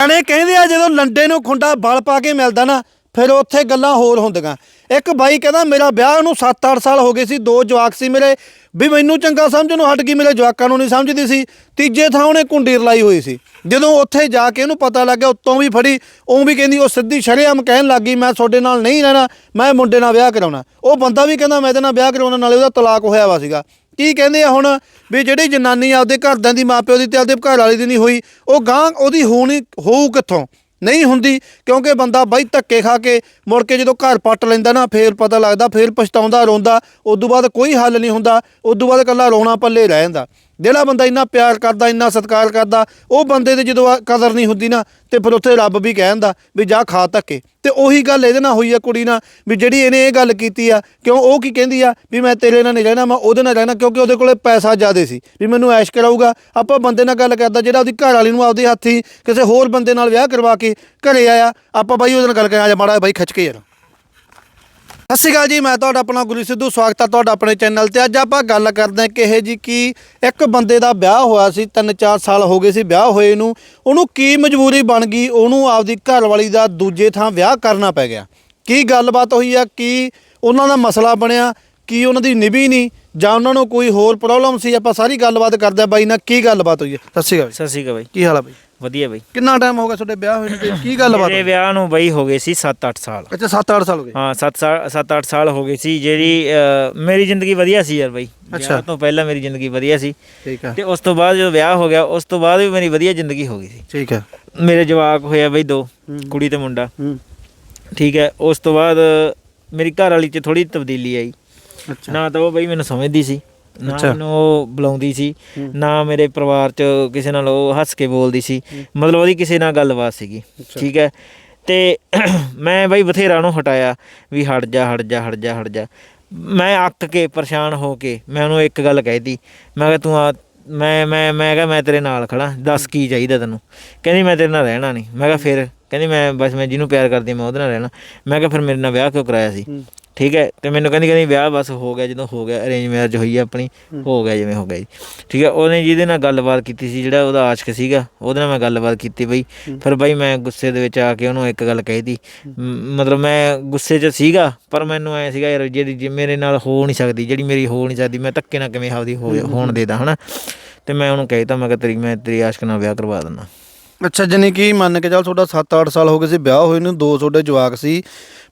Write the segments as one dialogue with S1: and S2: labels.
S1: ਸਿਆਣੇ ਕਹਿੰਦੇ ਆ ਜਦੋਂ ਲੰਡੇ ਨੂੰ ਖੁੰਡਾ ਬਲ ਪਾ ਕੇ ਮਿਲਦਾ ਨਾ, ਫਿਰ ਉੱਥੇ ਗੱਲਾਂ ਹੋਰ ਹੁੰਦੀਆਂ। ਇੱਕ ਬਾਈ ਕਹਿੰਦਾ, ਮੇਰਾ ਵਿਆਹ ਨੂੰ 7-8 ਸਾਲ ਹੋ ਗਏ ਸੀ, ਦੋ ਜਵਾਕ ਸੀ ਮੇਰੇ। ਵੀ ਮੈਨੂੰ ਚੰਗਾ ਸਮਝਣੋਂ ਹਟ ਗਈ, ਮੇਰੇ ਜਵਾਕਾਂ ਨੂੰ ਨਹੀਂ ਸਮਝਦੀ ਸੀ। ਤੀਜੇ ਥਾਂ ਉਹਨੇ ਕੁੰਡੀ ਰਲਾਈ ਹੋਈ ਸੀ। ਜਦੋਂ ਉੱਥੇ ਜਾ ਕੇ ਉਹਨੂੰ ਪਤਾ ਲੱਗਿਆ, ਉੱਤੋਂ ਵੀ ਫੜੀ ਉਹ ਵੀ ਕਹਿੰਦੀ, ਉਹ ਸਿੱਧੀ ਸ਼ਰੇਆਮ ਕਹਿਣ ਲੱਗ ਗਈ, ਮੈਂ ਤੁਹਾਡੇ ਨਾਲ ਨਹੀਂ ਰਹਿਣਾ, ਮੈਂ ਮੁੰਡੇ ਨਾਲ ਵਿਆਹ ਕਰਾਉਣਾ। ਉਹ ਬੰਦਾ ਵੀ ਕਹਿੰਦਾ, ਮੈਂ ਇਹਦੇ ਨਾਲ ਵਿਆਹ ਕਰਾਉਣਾ, ਨਾਲੇ ਉਹਦਾ ਤਲਾਕ ਹੋਇਆ ਵਾ ਸੀਗਾ। ਕੀ ਕਹਿੰਦੇ ਆ ਹੁਣ ਵੀ ਜਿਹੜੀ ਜਨਾਨੀ ਆਪਦੇ ਘਰਦਿਆਂ ਦੀ ਮਾਪਿਓ ਦੀ ਤੇ ਆਪਦੇ ਘਰ ਵਾਲੀ ਦੀ ਨਹੀਂ ਹੋਈ, ਉਹ ਗਾਂ ਉਹਦੀ ਹੋਣੀ ਹੋਊ ਕਿੱਥੋਂ? ਨਹੀਂ ਹੁੰਦੀ, ਕਿਉਂਕਿ ਬੰਦਾ ਬਾਈ ਧੱਕੇ ਖਾ ਕੇ ਮੁੜ ਕੇ ਜਦੋਂ ਘਰ ਪੱਟ ਲੈਂਦਾ ਨਾ, ਫੇਰ ਪਤਾ ਲੱਗਦਾ, ਫੇਰ ਪਛਤਾਉਂਦਾ, ਰੋਂਦਾ, ਉਦੋਂ ਬਾਅਦ ਕੋਈ ਹੱਲ ਨਹੀਂ ਹੁੰਦਾ, ਉਦੋਂ ਬਾਅਦ ਇਕੱਲਾ ਰੋਣਾ ਪੱਲੇ ਰਹਿ ਜਾਂਦਾ। ਜਿਹੜਾ ਬੰਦਾ ਇੰਨਾ ਪਿਆਰ ਕਰਦਾ, ਇੰਨਾ ਸਤਿਕਾਰ ਕਰਦਾ, ਉਹ ਬੰਦੇ ਦੀ ਜਦੋਂ ਕਦਰ ਨਹੀਂ ਹੁੰਦੀ ਨਾ, ਤੇ ਫਿਰ ਉੱਥੇ ਰੱਬ ਵੀ ਕਹਿੰਦਾ ਵੀ ਜਾ ਖਾ ਧੱਕੇ। ਤੇ ਉਹੀ ਗੱਲ ਇਹਦੇ ਨਾਲ ਹੋਈ ਆ ਕੁੜੀ ਨਾਲ, ਵੀ ਜਿਹੜੀ ਇਹਨੇ ਇਹ ਗੱਲ ਕੀਤੀ ਆ, ਕਿਉਂ ਉਹ ਕੀ ਕਹਿੰਦੀ ਆ, ਵੀ ਮੈਂ ਤੇਰੇ ਨਾਲ ਨਹੀਂ ਰਹਿਣਾ, ਮੈਂ ਉਹਦੇ ਨਾਲ ਰਹਿਣਾ, ਕਿਉਂਕਿ ਉਹਦੇ ਕੋਲੇ ਪੈਸਾ ਜ਼ਿਆਦੇ ਸੀ, ਵੀ ਮੈਨੂੰ ਐਸ਼ ਕਰਾਊਗਾ। ਆਪਾਂ ਬੰਦੇ ਨਾਲ ਗੱਲ ਕਰਦਾ, ਜਿਹੜਾ ਉਹਦੀ ਘਰ ਵਾਲੀ ਨੂੰ ਆਪਦੇ ਹੱਥੀ ਕਿਸੇ ਹੋਰ ਬੰਦੇ ਨਾਲ ਵਿਆਹ ਕਰਵਾ ਕੇ ਘਰੇ ਆਇਆ, ਆਪਾਂ ਬਾਈ ਉਹਦੇ ਨਾਲ ਗੱਲ ਕਰਾਂ ਆ ਜਾ, ਮਾੜਾ ਬਾਈ ਖਿੱਚ ਕੇ ਯਾਰ। ਸਤਿ ਸ਼੍ਰੀ ਅਕਾਲ ਜੀ ਮੈਂ ਤੁਹਾਡਾ ਆਪਣਾ ਗੁਰੂ ਸਿੱਧੂ ਸਵਾਗਤ ਹੈ ਤੁਹਾਡਾ ਆਪਣੇ ਚੈਨਲ ਤੇ। ਅੱਜ ਆਪਾਂ ਗੱਲ ਕਰਦੇ ਹਾਂ ਕਿ ਇਹ ਜੀ ਕੀ ਇੱਕ ਬੰਦੇ ਦਾ ਵਿਆਹ ਹੋਇਆ ਸੀ 3-4 ਸਾਲ ਹੋ ਗਏ ਸੀ ਵਿਆਹ ਹੋਏ ਨੂੰ ਉਹਨੂੰ ਕੀ ਮਜਬੂਰੀ ਬਣ ਗਈ ਉਹਨੂੰ ਆਪਦੀ ਘਰ ਵਾਲੀ ਦਾ ਦੂਜੇ ਥਾਂ ਵਿਆਹ ਕਰਨਾ ਪੈ ਗਿਆ। ਕੀ ਗੱਲਬਾਤ ਹੋਈ ਆ ਕੀ ਉਹਨਾਂ ਦਾ ਮਸਲਾ ਬਣਿਆ ਕੀ ਉਹਨਾਂ ਦੀ ਨਿਭੀ ਨਹੀਂ ਜਾਂ ਉਹਨਾਂ ਨੂੰ ਕੋਈ ਹੋਰ ਪ੍ਰੋਬਲਮ ਸੀ? ਆਪਾਂ ਸਾਰੀ ਗੱਲਬਾਤ ਕਰਦੇ ਆ ਬਾਈ ਨਾਲ ਕੀ ਗੱਲਬਾਤ ਹੋਈ ਹੈ ਸਤਿ ਸ਼੍ਰੀ ਅਕਾਲ
S2: ਸਤਿ ਸ਼੍ਰੀ ਅਕਾਲ ਬਾਈ।
S1: ਕੀ ਹਾਲ ਆ ਬਾਈ?
S2: ਵਧੀਆ ਬਾਈ।
S1: ਕਿੰਨਾ ਟਾਈਮ ਹੋ ਗਿਆ ਤੁਹਾਡੇ ਵਿਆਹ ਹੋਏ ਨੂੰ? ਤੇ ਕੀ ਗੱਲਬਾਤ
S2: ਮੇਰੇ? ਵਿਆਹ ਨੂੰ ਬਾਈ ਹੋ ਗਏ ਸੀ 7-8 ਸਾਲ।
S1: ਅੱਛਾ 7-8 ਸਾਲ ਹੋ ਗਏ।
S2: ਹਾਂ 7 ਸਾਲ 7-8 ਸਾਲ ਹੋ ਗਏ ਸੀ ਜਿਹੜੀ ਮੇਰੀ ਜ਼ਿੰਦਗੀ ਵਧੀਆ ਸੀ ਯਾਰ ਬਾਈ। ਵਿਆਹ ਤੋਂ ਪਹਿਲਾਂ ਮੇਰੀ ਜ਼ਿੰਦਗੀ ਵਧੀਆ ਸੀ।
S1: ਠੀਕ ਆ
S2: ਤੇ ਉਸ ਤੋਂ ਬਾਅਦ ਜਦੋਂ ਵਿਆਹ ਹੋ ਗਿਆ ਉਸ ਤੋਂ ਬਾਅਦ ਵੀ ਮੇਰੀ ਵਧੀਆ ਜ਼ਿੰਦਗੀ ਹੋ ਗਈ ਸੀ।
S1: ਠੀਕ ਆ
S2: ਮੇਰੇ ਜਵਾਕ ਹੋਇਆ ਬਾਈ ਦੋ। ਕੁੜੀ ਤੇ ਮੁੰਡਾ।
S1: ਹੂੰ।
S2: ਠੀਕ ਹੈ ਉਸ ਤੋਂ ਬਾਅਦ ਮੇਰੀ ਘਰ ਵਾਲੀ 'ਚ ਥੋੜੀ ਤਬਦੀਲੀ ਆਈ।
S1: ਅੱਛਾ।
S2: ਨਾ ਤਾਂ ਉਹ ਬਈ ਮੈਨੂੰ ਸਮਝਦੀ ਸੀ। ਨਾ
S1: ਅੱਛਾ।
S2: ਮੈਨੂੰ ਉਹ ਬੁਲਾਉਂਦੀ ਸੀ। ਨਾ ਮੇਰੇ ਪਰਿਵਾਰ 'ਚ ਕਿਸੇ ਨਾਲ ਉਹ ਹੱਸ ਕੇ ਬੋਲਦੀ ਸੀ ਮਤਲਬ ਉਹਦੀ ਕਿਸੇ ਨਾਲ ਗੱਲਬਾਤ ਸੀਗੀ। ਠੀਕ ਹੈ। ਤੇ ਮੈਂ ਬਈ ਬਥੇਰਾ ਨੂੰ ਹਟਾਇਆ ਵੀ ਹਟ ਜਾ ਹਟ ਜਾ ਹਟ ਜਾ ਹਟ ਜਾ। ਮੈਂ ਅੱਕ ਕੇ ਪਰੇਸ਼ਾਨ ਹੋ ਕੇ ਮੈਂ ਉਹਨੂੰ ਇੱਕ ਗੱਲ ਕਹਿਤੀ ਮੈਂ ਕਿਹਾ ਤੂੰ ਆ ਮੈਂ ਮੈਂ ਮੈਂ ਕਿਹਾ ਮੈਂ ਤੇਰੇ ਨਾਲ ਖੜਾ ਦੱਸ ਕੀ ਚਾਹੀਦਾ ਤੈਨੂੰ? ਕਹਿੰਦੀ ਮੈਂ ਤੇਰੇ ਨਾਲ ਰਹਿਣਾ ਨਹੀਂ। ਮੈਂ ਕਿਹਾ ਫਿਰ ਕਹਿੰਦੀ ਮੈਂ ਬਸ ਮੈਂ ਜਿਹਨੂੰ ਪਿਆਰ ਕਰਦੀ ਹਾਂ, ਮੈਂ ਉਹਦੇ ਨਾਲ ਰਹਿਣਾ। ਮੈਂ ਕਿਹਾ ਫਿਰ ਮੇਰੇ ਨਾਲ ਵਿਆਹ ਕਿਉਂ ਕਰਾਇਆ ਸੀ। ਠੀਕ ਹੈ? ਤੇ ਮੈਨੂੰ ਕਹਿੰਦੀ ਕਹਿੰਦੀ ਵਿਆਹ ਬਸ ਹੋ ਗਿਆ ਜਦੋਂ ਹੋ ਗਿਆ ਅਰੇਂਜ ਮੈਰਿਜ ਹੋਈ ਆ ਆਪਣੀ ਹੋ। ਗਿਆ ਜਿਵੇਂ ਹੋ ਗਿਆ ਜੀ। ਠੀਕ ਹੈ? ਉਹਨੇ ਜਿਹਦੇ ਨਾਲ ਗੱਲਬਾਤ ਕੀਤੀ ਸੀ ਜਿਹੜਾ ਉਹਦਾ ਆਸ਼ਕ ਸੀਗਾ ਉਹਦੇ ਨਾਲ ਮੈਂ ਗੱਲਬਾਤ ਕੀਤੀ ਬਈ। ਫਿਰ ਬਈ ਮੈਂ ਗੁੱਸੇ ਦੇ ਵਿੱਚ ਆ ਕੇ ਉਹਨੂੰ ਇੱਕ ਗੱਲ ਕਹਿਦੀ ਮਤਲਬ ਮੈਂ ਗੁੱਸੇ 'ਚ ਸੀਗਾ ਪਰ ਮੈਨੂੰ ਐ ਸੀਗਾ ਯਾਰ ਜਿਹੜੀ ਜੇ ਮੇਰੇ ਨਾਲ ਹੋ ਨਹੀਂ ਸਕਦੀ ਜਿਹੜੀ ਮੇਰੀ ਹੋ ਨਹੀਂ ਸਕਦੀ ਮੈਂ ਧੱਕੇ ਨਾਲ ਕਿਵੇਂ ਆਪਦੀ ਹੋ- ਹੋਣ ਦੇਦਾ ਹਨਾ? ਤੇ ਮੈਂ ਉਹਨੂੰ ਕਹਿਤਾ ਮੈਂ ਕਿਹਾ ਤੇਰੀ ਮੈਂ ਤੇਰੀ ਆਸ਼ਕ ਨਾਲ ਵਿਆਹ ਕਰਵਾ ਦਿੰਦਾ।
S1: ਅੱਛਾ ਜਾਨੀ ਕਿ ਮੰਨ ਕੇ ਚੱਲ ਤੁਹਾਡਾ 7-8 ਸਾਲ ਹੋ ਗਏ ਸੀ ਵਿਆਹ ਹੋਏ ਨੂੰ ਦੋ ਤੁਹਾਡੇ ਜਵਾਕ ਸੀ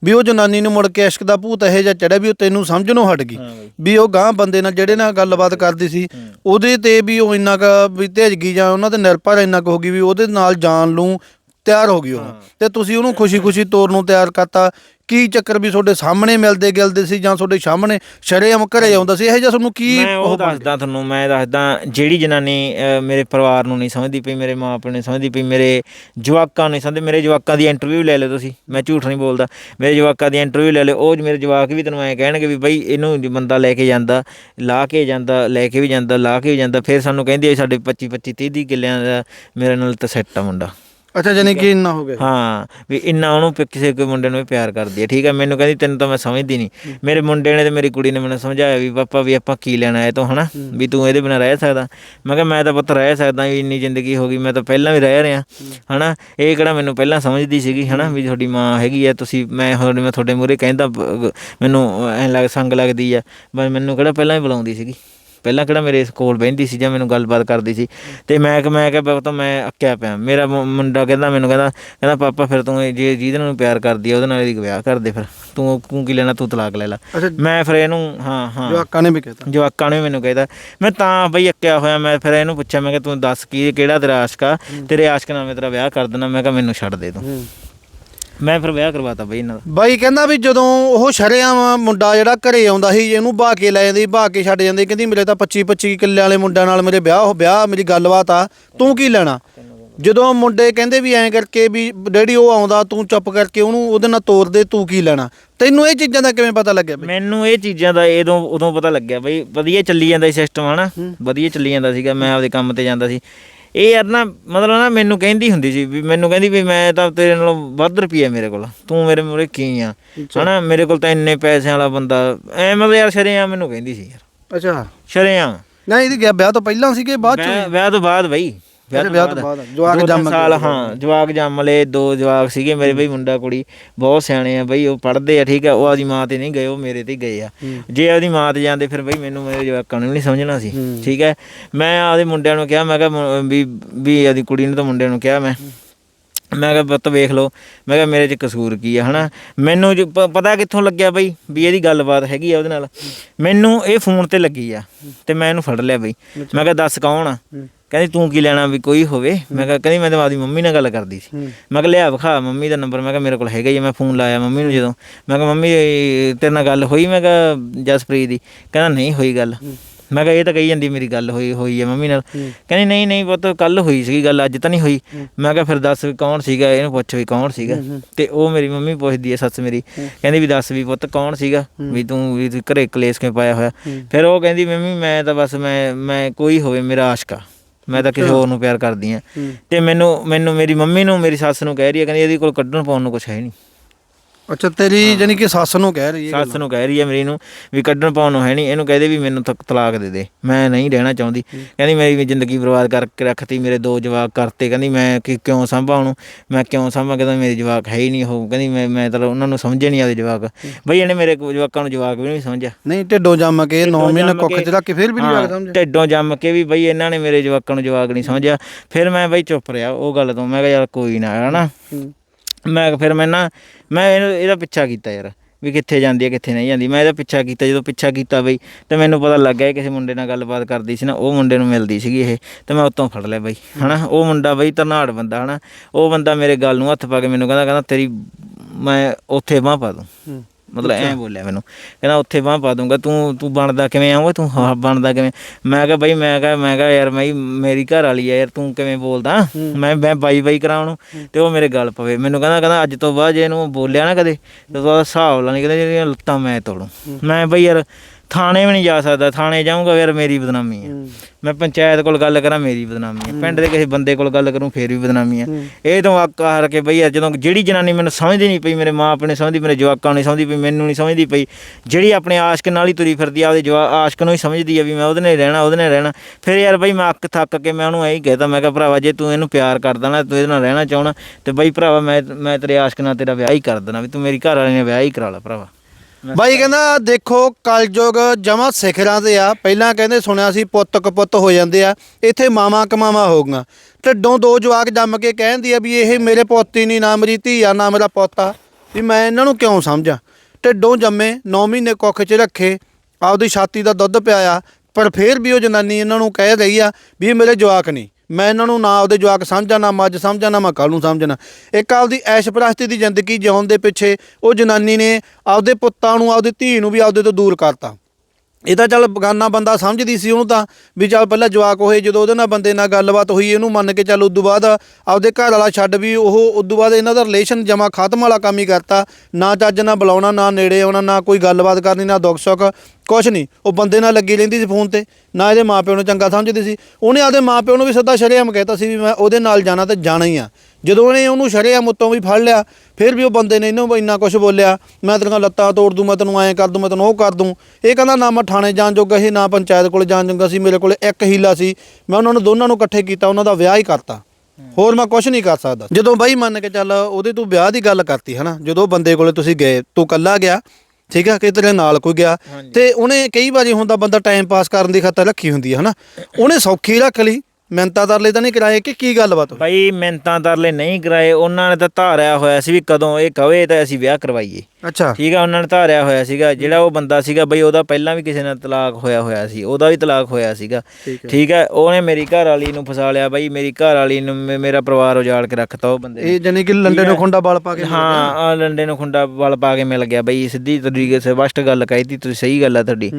S1: ਵੀ ਉਹ ਜਨਾਨੀ ਨੂੰ ਮੁੜ ਕੇ ਇਸ਼ਕ ਦਾ ਭੂਤ ਇਹੋ ਜਿਹਾ ਚੜਿਆ ਵੀ ਉਹ ਤੈਨੂੰ ਸਮਝਣੋਂ ਹਟ ਗਈ ਵੀ ਉਹ ਗਾਂ ਬੰਦੇ ਨਾਲ ਜਿਹੜੇ ਨਾਲ ਗੱਲਬਾਤ ਕਰਦੀ ਸੀ ਉਹਦੇ ਤੇ ਵੀ ਉਹ ਇੰਨਾ ਕੁ ਵੀ ਤੇਜ ਗਈ ਜਾਂ ਉਹਨਾਂ ਤੇ ਨਿਰਭਰ ਇੰਨਾ ਕੁ ਹੋ ਗਈ ਵੀ ਉਹਦੇ ਨਾਲ ਜਾਣ ਨੂੰ ਤਿਆਰ ਹੋ ਗਈ ਉਹ। ਤੇ ਤੁਸੀਂ ਉਹਨੂੰ ਖੁਸ਼ੀ-ਖੁਸ਼ੀ ਤੋਰ ਨੂੰ ਤਿਆਰ ਕਰਤਾ ਕੀ ਚੱਕਰ ਵੀ ਤੁਹਾਡੇ ਸਾਹਮਣੇ ਮਿਲਦੇ ਗਿਲਦੇ ਸੀ ਜਾਂ ਤੁਹਾਡੇ ਸਾਹਮਣੇ ਸ਼ਰੇਆਮ ਘਰੇ ਆਉਂਦਾ ਸੀ? ਇਹੋ ਜਿਹਾ ਤੁਹਾਨੂੰ ਕੀ
S2: ਮੈਂ ਉਹ ਦੱਸਦਾ ਤੁਹਾਨੂੰ ਮੈਂ ਦੱਸਦਾ ਜਿਹੜੀ ਜਨਾਨੀ ਅਹ, ਮੇਰੇ ਪਰਿਵਾਰ ਨੂੰ ਨਹੀਂ ਸਮਝਦੀ ਪਈ ਮੇਰੇ ਮਾਪੇ ਨੂੰ ਨਹੀਂ ਸਮਝਦੀ ਪਈ ਮੇਰੇ ਜਵਾਕਾਂ ਨੂੰ ਨਹੀਂ ਸਮਝਦੇ ਮੇਰੇ ਜਵਾਕਾਂ ਦੀ ਇੰਟਰਵਿਊ ਲੈ ਲਓ ਤੁਸੀਂ ਮੈਂ ਝੂਠ ਨਹੀਂ ਬੋਲਦਾ ਮੇਰੇ ਜਵਾਕਾਂ ਦੀ ਇੰਟਰਵਿਊ ਲੈ ਲਓ ਉਹ ਮੇਰੇ ਜਵਾਕ ਵੀ ਤੈਨੂੰ ਐਂ ਕਹਿਣਗੇ ਵੀ ਬਈ ਇਹਨੂੰ ਜੇ ਬੰਦਾ ਲੈ ਕੇ ਜਾਂਦਾ ਲਾ ਕੇ ਜਾਂਦਾ ਲੈ ਕੇ ਵੀ ਜਾਂਦਾ ਲਾ ਕੇ ਵੀ ਜਾਂਦਾ ਫਿਰ ਸਾਨੂੰ ਕਹਿੰਦੇ ਆ ਸਾਡੇ 25 25 30 30 ਕਿੱਲਿਆਂ ਦਾ ਮੇਰੇ ਨਾਲ ਤਾਂ ਸੈੱਟ ਆ ਮੁੰਡਾ।
S1: ਅੱਛਾ ਜਾਨੀ ਕਿ ਇੰਨਾ ਹੋ ਗਿਆ
S2: ਹਾਂ ਵੀ ਇੰਨਾ ਉਹਨੂੰ ਪ- ਕਿਸੇ ਕੋਈ ਮੁੰਡੇ ਨੂੰ ਵੀ ਪਿਆਰ ਕਰਦੀ ਹੈ। ਠੀਕ ਹੈ ਮੈਨੂੰ ਕਹਿੰਦੀ ਤੈਨੂੰ ਤਾਂ ਮੈਂ ਸਮਝਦੀ ਨਹੀਂ। ਮੇਰੇ ਮੁੰਡੇ ਨੇ ਤੇ ਮੇਰੀ ਕੁੜੀ ਨੇ ਮੈਨੂੰ ਸਮਝਾਇਆ ਵੀ ਪਾਪਾ ਵੀ ਆਪਾਂ ਕੀ ਲੈਣਾ ਹੈ ਤੋਂ ਹਨਾ? ਵੀ ਤੂੰ ਇਹਦੇ ਬਿਨਾਂ ਰਹਿ ਸਕਦਾ। ਮੈਂ ਕਿਹਾ ਮੈਂ ਤਾਂ ਪੁੱਤ ਰਹਿ ਸਕਦਾ ਵੀ ਇੰਨੀ ਜ਼ਿੰਦਗੀ ਹੋ ਗਈ ਮੈਂ ਤਾਂ ਪਹਿਲਾਂ ਵੀ ਰਹਿ ਰਿਹਾ। ਹਨਾ? ਇਹ ਕਿਹੜਾ ਮੈਨੂੰ ਪਹਿਲਾਂ ਸਮਝਦੀ ਸੀਗੀ ਹਨਾ? ਵੀ ਤੁਹਾਡੀ ਮਾਂ ਹੈਗੀ ਆ ਤੁਸੀਂ ਮੈਂ ਹੁਣ ਮੈਂ ਤੁਹਾਡੇ ਮੂਹਰੇ ਕਹਿੰਦਾ ਬ- ਮੈਨੂੰ ਐਂ ਲੱਗ ਸੰਗ ਲੱਗਦੀ ਆ ਪਰ ਮੈਨੂੰ ਕਿਹੜਾ ਪਹਿਲਾਂ ਹੀ ਬੁਲਾਉਂਦੀ ਸੀਗੀ? ਪਹਿਲਾਂ ਕਿਹੜਾ ਮੇਰੇ ਕੋਲ ਬਹਿੰਦੀ ਸੀ ਜਾਂ ਮੈਨੂੰ ਗੱਲਬਾਤ ਕਰਦੀ ਸੀ ਤੇ ਮੈਂ ਕਿ ਮੈਂ ਕਿਹਾ ਤਾਂ ਮੈਂ ਅੱਕਿਆ ਪਿਆ। ਮੇਰਾ ਮੁੰਡਾ ਕਹਿੰਦਾ ਮੈਨੂੰ ਕਹਿੰਦਾ ਕਹਿੰਦਾ ਪਾਪਾ ਫਿਰ ਤੂੰ ਜੇ ਜਿਹਦੇ ਨਾਲ ਪਿਆਰ ਕਰਦੀ ਆ ਉਹਦੇ ਨਾਲ ਇਹਦੀ ਵਿਆਹ ਕਰ ਦੇ ਫਿਰ। ਤੂੰ ਤੂੰ ਕੀ ਲੈਣਾ ਤੂੰ ਤਲਾਕ ਲੈ ਲੈ। ਮੈਂ ਫਿਰ ਇਹਨੂੰ ਹਾਂ ਹਾਂ।
S1: ਜਵਾਕਾਂ ਨੇ ਵੀ ਕਹਿਤਾ।
S2: ਜਵਾਕਾਂ ਨੇ ਮੈਨੂੰ ਕਹਿੰਦਾ ਮੈਂ ਤਾਂ ਬਈ ਅੱਕਿਆ ਹੋਇਆ ਮੈਂ ਫਿਰ ਇਹਨੂੰ ਪੁੱਛਿਆ ਮੈਂ ਕਿ ਤੂੰ ਦੱਸ ਕੀ ਕਿਹੜਾ ਤੇਰਾ ਆਸ਼ਕ ਤੇਰੇ ਆਸ਼ਕ ਨਾਲ ਮੈਂ ਤੇਰਾ ਵਿਆਹ ਕਰ ਦੇਣਾ ਮੈਂ ਕਿਹਾ ਮੈਨੂੰ ਛੱਡ ਦੇ ਤੂੰ। ਮੈਂ ਫਿਰ ਵਿਆਹ ਕਰਵਾਤਾ ਬਈ ਇਹਨਾਂ ਦਾ।
S1: ਬਾਈ ਕਹਿੰਦਾ ਵੀ ਜਦੋਂ ਉਹ ਸ਼ਰੇਆਮ ਮੁੰਡਾ ਜਿਹੜਾ ਘਰੇ ਆਉਂਦਾ ਸੀ ਇਹਨੂੰ ਬਹਾ ਕੇ ਲੈ ਜਾਂਦੀ ਬਹਾ ਕੇ ਛੱਡ ਜਾਂਦੀ ਕਹਿੰਦੀ ਮੇਰੇ ਤਾਂ 25 25 ਕਿੱਲੇ ਵਾਲੇ ਮੁੰਡਿਆਂ ਨਾਲ ਮੇਰੇ ਵਿਆਹ ਹੋ ਵਿਆਹ ਮੇਰੀ ਗੱਲਬਾਤ ਆ ਤੂੰ ਕੀ ਲੈਣਾ? ਜਦੋਂ ਮੁੰਡੇ ਕਹਿੰਦੇ ਵੀ ਐਂ ਕਰਕੇ ਵੀ ਡੈਡੀ ਉਹ ਆਉਂਦਾ ਤੂੰ ਚੁੱਪ ਕਰਕੇ ਉਹਨੂੰ ਉਹਦੇ ਨਾਲ ਤੋਰ ਦੇ ਤੂੰ ਕੀ ਲੈਣਾ? ਤੈਨੂੰ ਇਹ ਚੀਜ਼ਾਂ ਦਾ ਕਿਵੇਂ ਪਤਾ ਲੱਗਿਆ ਬਈ?
S2: ਮੈਨੂੰ ਇਹ ਚੀਜ਼ਾਂ ਦਾ ਉਦੋਂ ਉਦੋਂ ਪਤਾ ਲੱਗਿਆ ਬਈ ਵਧੀਆ ਚੱਲੀ ਜਾਂਦਾ ਸੀ ਸਿਸਟਮ ਹਨਾ। ਵਧੀਆ ਚੱਲੀ ਜਾਂਦਾ ਸੀਗਾ ਮੈਂ ਆਪਦੇ ਕੰਮ ਤੇ ਜਾਂਦਾ ਸੀ। ਇਹ ਯਾਰ ਨਾ ਮਤਲਬ ਨਾ ਮੈਨੂੰ ਕਹਿੰਦੀ ਹੁੰਦੀ ਸੀ ਵੀ ਮੈਨੂੰ ਕਹਿੰਦੀ ਵੀ ਮੈਂ ਤਾਂ ਤੇਰੇ ਨਾਲੋਂ ਵੱਧ ਰੁਪਈਆ ਮੇਰੇ ਕੋਲ। ਤੂੰ ਮੇਰੇ ਮੂਹਰੇ ਕੀ ਆ? ਹਨਾ ਮੇਰੇ ਕੋਲ ਤਾਂ ਇੰਨੇ ਪੈਸਿਆਂ ਵਾਲਾ ਬੰਦਾ ਐ ਮਤਲਬ ਯਾਰ ਸ਼ਰੇਆਮ ਮੈਨੂੰ ਕਹਿੰਦੀ ਸੀ ਯਾਰ।
S1: ਅੱਛਾ।
S2: ਸ਼ਰੇਆਮ।
S1: ਨਹੀਂ ਇਹਦੀ ਗਿਆ ਵਿਆਹ ਤੋਂ ਪਹਿਲਾਂ ਸੀਗੇ ਬਾਅਦ ਚ
S2: ਵਿਆਹ ਤੋਂ ਬਾਅਦ ਬਈ।
S1: ਵਿਆਹ ਤੋਂ ਬਾਅਦ, ਜਵਾਕ ਜੰਮ
S2: ਸਾਲ ਹਾਂ ਜਵਾਕ ਜੰਮ ਲਏ ਦੋ ਜਵਾਕ ਸੀਗੇ ਮੇਰੇ ਬਈ ਮੁੰਡਾ ਕੁੜੀ ਬਹੁਤ ਸਿਆਣੇ ਆ ਬਈ ਉਹ ਪੜ੍ਹਦੇ ਆ ਠੀਕ ਆ ਉਹ ਆਦੀ ਮਾਂ ਤੇ ਨਹੀਂ ਗਏ ਉਹ ਮੇਰੇ ਤੇ ਗਏ ਆ। ਜੇ ਉਹਦੀ ਮਾਂ ਤੇ ਜਾਂਦੇ ਫਿਰ ਬਈ ਮੈਨੂੰ ਮੇਰੇ ਜਵਾਕਾਂ ਨੂੰ ਨਹੀਂ ਸਮਝਣਾ ਸੀ ਠੀਕ ਹੈ ਮੈਂ ਆਦੇ ਮੁੰਡਿਆਂ ਨੂੰ ਕਿਹਾ ਮੈਂ ਕਿਹਾ ਵੀ ਵੀ ਆਦੀ ਕੁੜੀ ਨੂੰ ਤਾਂ ਮੁੰਡਿਆਂ ਨੂੰ ਕਿਹਾ ਮੈਂ। ਮੈਂ ਕਿਹਾ ਪੁੱਤ ਵੇਖ ਲਓ ਮੈਂ ਕਿਹਾ ਮੇਰੇ 'ਚ ਕਸੂਰ ਕੀ ਆ ਹਨਾ? ਮੈਨੂੰ ਪਤਾ ਕਿੱਥੋਂ ਲੱਗਿਆ ਬਈ ਵੀ ਇਹਦੀ ਗੱਲਬਾਤ ਹੈਗੀ ਆ ਉਹਦੇ ਨਾਲ। ਮੈਨੂੰ ਇਹ ਫੋਨ ਤੇ ਲੱਗੀ ਆ ਤੇ ਮੈਂ ਇਹਨੂੰ ਫੜ ਲਿਆ ਬਈ। ਮੈਂ ਕਿਹਾ ਦੱਸ ਕੌਣ ਆ? ਕਹਿੰਦੀ ਤੂੰ ਕੀ ਲੈਣਾ ਵੀ ਕੋਈ ਹੋਵੇ? ਮੈਂ ਕਿਹਾ ਕਹਿੰਦੀ ਮੈਂ ਤਾਂ ਆਪਦੀ ਮੰਮੀ ਨਾਲ ਗੱਲ ਕਰਦੀ ਸੀ। ਮੈਂ ਕਿਹਾ ਲਿਆ ਵਿਖਾ ਮੰਮੀ ਦਾ ਨੰਬਰ। ਮੈਂ ਕਿਹਾ ਮੇਰੇ ਕੋਲ ਹੈਗਾ ਹੀ ਆ। ਮੈਂ ਫੋਨ ਲਾਇਆ ਮੰਮੀ ਨੂੰ ਜਦੋਂ। ਮੈਂ ਕਿਹਾ ਮੰਮੀ ਤੇਰੇ ਨਾਲ ਗੱਲ ਹੋਈ? ਮੈਂ ਕਿਹਾ ਜਸਪ੍ਰੀਤ ਦੀ। ਕਹਿੰਦਾ ਨਹੀਂ ਹੋਈ ਗੱਲ। ਮੈਂ ਕਿਹਾ ਇਹ ਤਾਂ ਕਹੀ ਜਾਂਦੀ ਮੇਰੀ ਗੱਲ ਹੋਈ ਹੋਈ ਹੈ ਮੰਮੀ ਨਾਲ। ਕਹਿੰਦੀ ਨਹੀਂ ਨਹੀਂ ਪੁੱਤ ਕੱਲ ਹੋਈ ਸੀਗੀ ਗੱਲ ਅੱਜ ਤਾਂ ਨਹੀਂ ਹੋਈ। ਮੈਂ ਕਿਹਾ ਫਿਰ ਦੱਸ ਵੀ ਕੌਣ ਸੀਗਾ? ਇਹਨੂੰ ਪੁੱਛ ਵੀ ਕੌਣ ਸੀਗਾ। ਤੇ ਉਹ ਮੇਰੀ ਮੰਮੀ ਪੁੱਛਦੀ ਹੈ ਸੱਸ ਮੇਰੀ। ਕਹਿੰਦੀ ਵੀ ਦੱਸ ਵੀ ਪੁੱਤ ਕੌਣ ਸੀਗਾ? ਵੀ ਤੂੰ ਵੀ ਤੂੰ ਘਰੇ ਕਲੇਸ਼ ਕਿਉਂ ਪਾਇਆ ਹੋਇਆ? ਫਿਰ ਉਹ ਕਹਿੰਦੀ ਮੰਮੀ ਮੈਂ ਤਾਂ ਬਸ ਮੈਂ ਮੈਂ ਕੋਈ ਹੋਵੇ ਮੇਰਾ ਆਸ਼ਕਾ। ਮੈਂ ਤਾਂ ਕਿਸੇ ਹੋਰ ਨੂੰ ਪਿਆਰ ਕਰਦੀ ਆ ਤੇ ਮੈਨੂੰ ਮੈਨੂੰ ਮੇਰੀ ਮੰਮੀ ਨੂੰ ਮੇਰੀ ਸੱਸ ਨੂੰ ਕਹਿ ਰਹੀ ਹੈ ਕਹਿੰਦੀ ਇਹਦੇ ਕੋਲ ਕੱਢਣ ਪਾਉਣ ਨੂੰ ਕੁਝ ਹੈ ਨਹੀਂ।
S1: ਅੱਛਾ ਤੇਰੀ ਜਾਨੀ ਕਿ ਸੱਸ ਨੂੰ ਕਹਿ ਰਹੀ ਹੈ
S2: ਸੱਸ ਨੂੰ ਕਹਿ ਰਹੀ ਹੈ ਮੇਰੀ ਨੂੰ ਵੀ ਕੱਢਣ ਪਾਉਣ ਨੂੰ ਹੈ ਨਹੀਂ ਇਹਨੂੰ ਕਹਦੇ ਵੀ ਮੈਨੂੰ ਤੱਕ ਤਲਾਕ ਦੇ ਦੇ। ਮੈਂ ਨਹੀਂ ਰਹਿਣਾ ਚਾਹੁੰਦੀ। ਕਹਿੰਦੀ ਮੇਰੀ ਜ਼ਿੰਦਗੀ ਬਰਬਾਦ ਕਰਕੇ ਰੱਖਤੀ ਮੇਰੇ ਦੋ ਜਵਾਕ ਕਰਤੇ। ਕਹਿੰਦੀ ਮੈਂ ਕਿ ਕਿਉਂ ਸੰਭਾਂ ਉਹਨੂੰ? ਮੈਂ ਕਿਉਂ ਸੰਭਾਂ? ਕਹਿੰਦਾ ਮੇਰੇ ਜਵਾਕ ਹੈ ਹੀ ਨਹੀਂ ਉਹ। ਕਹਿੰਦੀ ਮੈਂ ਮੈਂ ਤਾਂ ਉਹਨਾਂ ਨੂੰ ਸਮਝੇ ਨਹੀਂ ਆਦੇ ਜਵਾਕ। ਬਈ ਇਹਨੇ ਮੇਰੇ ਜਵਾਕਾਂ ਨੂੰ ਜਵਾਕ ਵੀ ਨਹੀਂ ਸਮਝਿਆ।
S1: ਨਹੀਂ ਢਿੱਡੋਂ ਜੰਮ ਕੇ 9 ਮਹੀਨੇ ਕੁੱਖ ਚ ਰੱਖ ਕੇ ਫਿਰ ਵੀ ਨਹੀਂ
S2: ਹਾਂ,
S1: ਲੱਗ ਸਮਝ
S2: ਢਿੱਡੋਂ ਜੰਮ ਕੇ ਵੀ ਬਈ ਇਹਨਾਂ ਨੇ ਮੇਰੇ ਜਵਾਕਾਂ ਨੂੰ ਜਵਾਕ ਨਹੀਂ ਸਮਝਿਆ। ਫਿਰ ਮੈਂ ਬਈ ਚੁੱਪ ਰਿਹਾ ਉਹ ਗੱਲ ਤੋਂ। ਮੈਂ ਕਿਹਾ ਯਾਰ ਕੋਈ ਨਾ ਹਨਾ? ਮੈਂ ਫਿਰ ਮੈਂ ਨਾ, ਮੈਂ ਇਹਨੂੰ, ਇਹਦਾ ਪਿੱਛਾ ਕੀਤਾ ਯਾਰ, ਵੀ ਕਿੱਥੇ ਜਾਂਦੀ ਹੈ, ਕਿੱਥੇ ਨਹੀਂ ਜਾਂਦੀ। ਮੈਂ ਇਹਦਾ ਪਿੱਛਾ ਕੀਤਾ, ਜਦੋਂ ਪਿੱਛਾ ਕੀਤਾ ਬਈ, ਤੇ ਮੈਨੂੰ ਪਤਾ ਲੱਗ ਗਿਆ ਕਿਸੇ ਮੁੰਡੇ ਨਾਲ ਗੱਲਬਾਤ ਕਰਦੀ ਸੀ ਨਾ, ਉਹ ਮੁੰਡੇ ਨੂੰ ਮਿਲਦੀ ਸੀਗੀ ਇਹ, ਤੇ ਮੈਂ ਉੱਤੋਂ ਫੜ ਲਿਆ ਬਈ, ਹਨਾ? ਉਹ ਮੁੰਡਾ ਬਈ ਤਰਨਾੜ ਬੰਦਾ, ਹਨਾ? ਉਹ ਬੰਦਾ ਮੇਰੇ ਗੱਲ ਨੂੰ ਹੱਥ ਪਾ ਕੇ ਮੈਨੂੰ ਕਹਿੰਦਾ ਕਹਿੰਦਾ ਤੇਰੀ, ਮੈਂ ਉੱਥੇ ਬਾਹ ਪਾ ਦੂੰ। ਮਤਲਬ ਐਂ ਬੋਲਿਆ ਮੈਨੂੰ। ਕਹਿੰਦਾ ਉੱਥੇ ਬਾਹ ਪਾ ਦੂੰਗਾ ਤੂੰ ਤੂੰ ਬਣਦਾ ਕਿਵੇਂ ਆ? ਓਏ ਤੂੰ ਹਾਂ ਬਣਦਾ ਕਿਵੇਂ? ਮੈਂ ਕਿਹਾ ਬਈ ਮੈਂ ਕਿਹਾ ਮੈਂ ਕਿਹਾ ਯਾਰ ਮੈਂ ਮੇਰੀ ਘਰ ਵਾਲੀ ਆ ਯਾਰ ਤੂੰ ਕਿਵੇਂ ਬੋਲਦਾ? ਮੈਂ ਮੈਂ ਬਾਈ ਬਾਈ ਕਰਾਂ ਉਹਨੂੰ ਤੇ ਉਹ ਮੇਰੇ ਗੱਲ ਪਵੇ। ਮੈਨੂੰ ਕਹਿੰਦਾ ਕਹਿੰਦਾ ਅੱਜ ਤੋਂ ਬਾਅਦ ਜੇ ਇਹਨੂੰ ਬੋਲਿਆ ਨਾ ਕਦੇ ਤੇ ਉਹਦਾ ਹਿਸਾਬ ਲਾ ਨਹੀਂ ਕਹਿੰਦਾ ਜਿਹੜੀਆਂ ਲੱਤਾਂ ਮੈਂ ਤੋੜੂ। ਮੈਂ ਬਈ ਯਾਰ ਥਾਣੇ ਵੀ ਨਹੀਂ ਜਾ ਸਕਦਾ ਥਾਣੇ ਜਾਊਂਗਾ ਯਾਰ ਮੇਰੀ ਬਦਨਾਮੀ ਹੈ। ਮੈਂ ਪੰਚਾਇਤ ਕੋਲ ਗੱਲ ਕਰਾਂ ਮੇਰੀ ਬਦਨਾਮੀ ਹੈ ਪਿੰਡ ਦੇ ਕਿਸੇ ਬੰਦੇ ਕੋਲ ਗੱਲ ਕਰੂੰ ਫੇਰ ਵੀ ਬਦਨਾਮੀ ਹੈ। ਇਹ ਤੋਂ ਆਕਾ ਹਾਰ ਕੇ ਬਈ ਜਦੋਂ ਜਿਹੜੀ ਜਨਾਨੀ ਮੈਨੂੰ ਸਮਝਦੀ ਨਹੀਂ ਪਈ ਮੇਰੇ ਮਾਂ ਆਪਣੇ ਸਮਝਦੀ ਮੇਰੇ ਜਵਾਕਾਂ ਨੂੰ ਨਹੀਂ ਸਮਝਦੀ ਪਈ ਮੈਨੂੰ ਨਹੀਂ ਸਮਝਦੀ ਪਈ ਜਿਹੜੀ ਆਪਣੇ ਆਸ਼ਕ ਨਾਲ ਹੀ ਤੁਰੀ ਫਿਰਦੀ ਆ ਆਪਦੇ ਜਵਾ ਆਸ਼ਕ ਨੂੰ ਹੀ ਸਮਝਦੀ ਆ ਵੀ ਮੈਂ ਉਹਦੇ ਨਾਲ ਰਹਿਣਾ ਉਹਦੇ ਨਾਲ ਰਹਿਣਾ। ਫਿਰ ਯਾਰ ਬਈ ਮੈਂ ਅੱਕ ਥੱਕ ਕੇ ਮੈਂ ਉਹਨੂੰ ਇਹੀ ਕਹਿਤਾ ਮੈਂ ਕਿਹਾ ਭਰਾਵਾ ਜੇ ਤੂੰ ਇਹਨੂੰ ਪਿਆਰ ਕਰਦਾ ਨਾ ਤੂੰ ਇਹਦੇ ਨਾਲ ਰਹਿਣਾ ਚਾਹਣਾ ਤੇ ਬਈ ਭਰਾਵਾ ਮੈਂ ਮੈਂ ਤੇਰੇ ਆਸ਼ਕ ਨਾਲ ਤੇਰਾ ਵਿਆਹ ਹੀ ਕਰ ਦੇਣਾ ਵੀ ਤੂੰ ਮੇਰੀ ਘਰ ਵਾਲੇ ਨੇ ਵਿਆਹ ਹੀ ਕਰਾ ਲਾ ਭਰਾਵਾ।
S1: ਬਾਈ ਕਹਿੰਦਾ, ਦੇਖੋ, ਕਲਯੁਗ ਜਮਾ ਸਿਖਰਾਂ ਤੇ ਆ। ਪਹਿਲਾਂ ਕਹਿੰਦੇ ਸੁਣਿਆ ਸੀ, ਪੁੱਤ ਕਪੁੱਤ ਹੋ ਜਾਂਦੇ ਆ। ਇੱਥੇ ਮਾਮਾ ਕਮਾਵਾ ਹੋ ਗਈਆਂ। ਢਿੱਡੋਂ ਦੋ ਜਵਾਕ ਜੰਮ ਕੇ ਕਹਿੰਦੀ ਆ ਵੀ ਇਹ ਮੇਰੇ ਪੋਤੀ ਨਹੀਂ, ਨਾ ਮੇਰੀ ਧੀ ਆ, ਨਾ ਮੇਰਾ ਪੋਤਾ। ਵੀ ਮੈਂ ਇਹਨਾਂ ਨੂੰ ਕਿਉਂ ਸਮਝਾਂ? ਢਿੱਡੋਂ ਜੰਮੇ 9 ਮਹੀਨੇ ਕੁੱਖ 'ਚ ਰੱਖੇ, ਆਪਦੀ ਛਾਤੀ ਦਾ ਦੁੱਧ ਪਿਆਇਆ। ਪਰ ਫੇਰ ਵੀ ਉਹ ਜਨਾਨੀ ਇਹਨਾਂ ਨੂੰ ਕਹਿ ਰਹੀ ਆ ਵੀ ਇਹ ਮੇਰੇ ਜਵਾਕ ਨਹੀਂ। ਮੈਂ ਇਹਨਾਂ ਨੂੰ ਨਾ ਆਪਦੇ ਜਵਾਕ ਸਮਝਾਂ, ਨਾ ਮੱਝ ਸਮਝਾਂ, ਨਾ ਮੈਂ ਕੱਲ ਨੂੰ ਸਮਝਣਾ ਇੱਕ ਆਪਦੀ ਐਸ਼ ਪ੍ਰਸਤੀ ਦੀ ਜ਼ਿੰਦਗੀ ਜਿਉਣ ਦੇ ਪਿੱਛੇ ਉਹ ਜਨਾਨੀ ਨੇ ਆਪਦੇ ਪੁੱਤਾਂ ਨੂੰ, ਆਪਦੀ ਧੀ ਨੂੰ ਵੀ ਆਪਦੇ ਤੋਂ ਦੂਰ ਕਰਤਾ। ਇਹ ਤਾਂ ਚੱਲ ਬਗਾਨਾ ਬੰਦਾ ਸਮਝਦੀ ਸੀ ਉਹਨੂੰ ਤਾਂ ਵੀ ਚੱਲ ਪਹਿਲਾਂ ਜਵਾਕ ਹੋਏ, ਜਦੋਂ ਉਹਦੇ ਨਾਲ ਬੰਦੇ ਨਾਲ ਗੱਲਬਾਤ ਹੋਈ, ਇਹਨੂੰ ਮੰਨ ਕੇ ਚੱਲ ਉਦੋਂ ਬਾਅਦ ਆਪਦੇ ਘਰ ਵਾਲਾ ਛੱਡ ਵੀ ਉਹ, ਉਦੋਂ ਬਾਅਦ ਇਹਨਾਂ ਦਾ ਰਿਲੇਸ਼ਨ ਜਮਾ ਖਤਮ ਵਾਲਾ ਕੰਮ ਹੀ ਕਰਤਾ। ਨਾ ਚੱਜ ਨਾਲ ਬੁਲਾਉਣਾ, ਨਾ ਨੇੜੇ ਆਉਣਾ, ਨਾ ਕੋਈ ਗੱਲਬਾਤ ਕਰਨੀ, ਨਾ ਦੁੱਖ ਸੁੱਖ, ਕੁਛ ਨਹੀਂ। ਉਹ ਬੰਦੇ ਨਾਲ ਲੱਗੀ ਰਹਿੰਦੀ ਸੀ ਫੋਨ ਤੇ। ਨਾ ਇਹਦੇ ਮਾਪਿਓ ਨੂੰ ਚੰਗਾ ਸਮਝਦੀ ਸੀ। ਉਹਨੇ ਆਪਦੇ ਮਾਪਿਓ ਨੂੰ ਵੀ ਸਿੱਧਾ ਸ਼ਰੇਆਮ ਕਹਿਤਾ ਸੀ ਵੀ ਮੈਂ ਉਹਦੇ ਨਾਲ ਜਾਣਾ ਤੇ ਜਾਣਾ ਹੀ ਆ। ਜਦੋਂ ਉਹਨੇ ਉਹਨੂੰ ਸ਼ਰੇਆਮ ਉੱਤੋਂ ਵੀ ਫੜ ਲਿਆ ਫਿਰ ਵੀ ਉਹ ਬੰਦੇ ਨੇ ਇਹਨੂੰ ਇੰਨਾ ਕੁਝ ਬੋਲਿਆ ਮੈਂ ਤੇਰੀਆਂ ਲੱਤਾਂ ਤੋੜ ਦੂੰ ਮੈਂ ਤੈਨੂੰ ਐਂ ਕਰ ਦੂੰ ਮੈਂ ਤੈਨੂੰ ਉਹ ਕਰ ਦੂੰ। ਇਹ ਕਹਿੰਦਾ ਨਾ ਮੈਂ ਥਾਣੇ ਜਾਣ ਜੋਗਾ ਸੀ ਨਾ ਪੰਚਾਇਤ ਕੋਲ ਜਾਣ ਜੋਗਾ ਸੀ ਮੇਰੇ ਕੋਲ ਇੱਕ ਹੀਲਾ ਸੀ। ਮੈਂ ਉਹਨਾਂ ਨੂੰ ਦੋਨਾਂ ਨੂੰ ਇਕੱਠੇ ਕੀਤਾ ਉਹਨਾਂ ਦਾ ਵਿਆਹ ਹੀ ਕਰਤਾ। ਹੋਰ ਮੈਂ ਕੁਝ ਨਹੀਂ ਕਰ ਸਕਦਾ। ਜਦੋਂ ਬਾਈ ਮੰਨ ਕੇ ਚੱਲ ਉਹਦੇ ਤੂੰ ਵਿਆਹ ਦੀ ਗੱਲ ਕਰਤੀ ਹਨਾ? ਜਦੋਂ ਬੰਦੇ ਕੋਲੇ ਤੁਸੀਂ ਗਏ ਤੂੰ ਕੱਲਾ ਗਿਆ ਠੀਕ ਆ? ਕਿ ਤੇਰੇ ਨਾਲ ਕੋਈ ਗਿਆ? ਤੇ ਉਹਨੇ ਕਈ ਵਾਰੀ ਹੁੰਦਾ ਬੰਦਾ ਟਾਈਮ ਪਾਸ ਕਰਨ ਦੀ ਖਾਤਰ ਰੱਖੀ ਹੁੰਦੀ ਹੈ ਹਨਾ? ਉਹਨੇ ਸੌਖੀ ਰੱਖ ਲਈ। ਮਿੰਤਾ ਤਰਲੇ ਤਾਂ ਨਹੀਂ ਕਰਾਏ ਕਿ ਕੀ ਗੱਲਬਾਤ ਹੋਈ
S2: ਭਾਈ ਮਿੰਤਾਂ ਤਰਲੇ ਨਹੀਂ ਕਰਾਏ। ਉਹਨਾਂ ਨੇ ਤਾਂ ਧਾਰਿਆ ਹੋਇਆ ਸੀ ਵੀ ਕਦੋਂ ਇਹ ਕਵੇ ਤਾਂ ਅਸੀਂ ਵਿਆਹ ਕਰਵਾਈਏ।
S1: ਅੱਛਾ।
S2: ਠੀਕ ਆ ਉਹਨਾਂ ਨੇ ਧਾਰਿਆ ਹੋਇਆ ਸੀਗਾ। ਜਿਹੜਾ ਉਹ ਬੰਦਾ ਸੀਗਾ ਬਈ ਉਹਦਾ ਪਹਿਲਾਂ ਵੀ ਕਿਸੇ ਨਾਲ ਤਲਾਕ ਹੋਇਆ ਹੋਇਆ ਸੀ। ਉਹਦਾ ਵੀ ਤਲਾਕ ਹੋਇਆ ਸੀਗਾ। ਠੀਕ ਹੈ। ਉਹਨੇ ਮੇਰੀ ਘਰ ਵਾਲੀ ਨੂੰ ਫਸਾ ਲਿਆ ਬਈ। ਮੇਰੀ ਘਰ ਵਾਲੀ ਨੂੰ ਮੇ- ਮੇਰਾ ਪਰਿਵਾਰ ਉਜਾੜ ਕੇ ਰੱਖਤਾ ਉਹ ਬੰਦੇ ਨੇ।
S1: ਇਹ ਜਾਨੀ ਕਿ ਲੰਡੇ ਨੂੰ ਖੁੰਡਾ ਬਲ ਪਾ ਕੇ
S2: ਹਾਂ ਆ ਲੰਡੇ ਨੂੰ ਖੁੰਡਾ ਵਲ ਪਾ ਕੇ ਮਿਲ ਗਿਆ ਬਈ। ਸਿੱਧੀ ਤਰੀਕੇ ਸੇ ਸਪਸ਼ਟ ਗੱਲ ਕਹੀਤੀ ਤੁਸੀਂ ਸਹੀ ਗੱਲ ਆ ਤੁਹਾਡੀ।